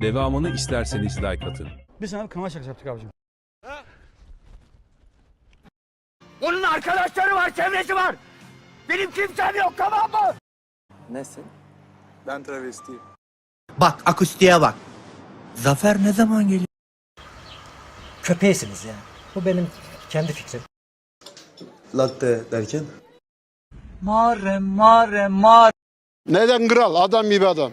Devamını isterseniz like atın. Biz sana bir kanal şakası yaptık abicim. Onun arkadaşları var, çevresi var. Benim kimsem yok tamam mı? Nesin? Ben travestiyim. Bak akustiğe bak. Zafer ne zaman geliyor? Köpeğisiniz yani. Bu benim kendi fikrim. Latte derken? Mare mare mare. Neden kral? Adam gibi adam.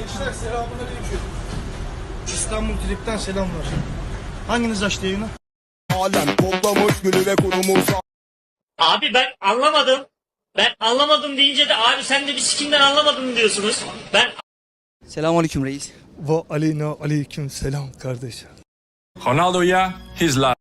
Gençler selamını aleyküm. İstanbul Trip'ten selamlar. Hanginiz açtı yayını? Alem toplamış gülü ve kurumuş. Abi ben anlamadım. Ben anlamadım deyince de abi sen de bir sikimden anlamadım diyorsunuz. Ben Selamünaleyküm reis. Ve aleyna aleyküm selam kardeş. Ronaldo ya, his life.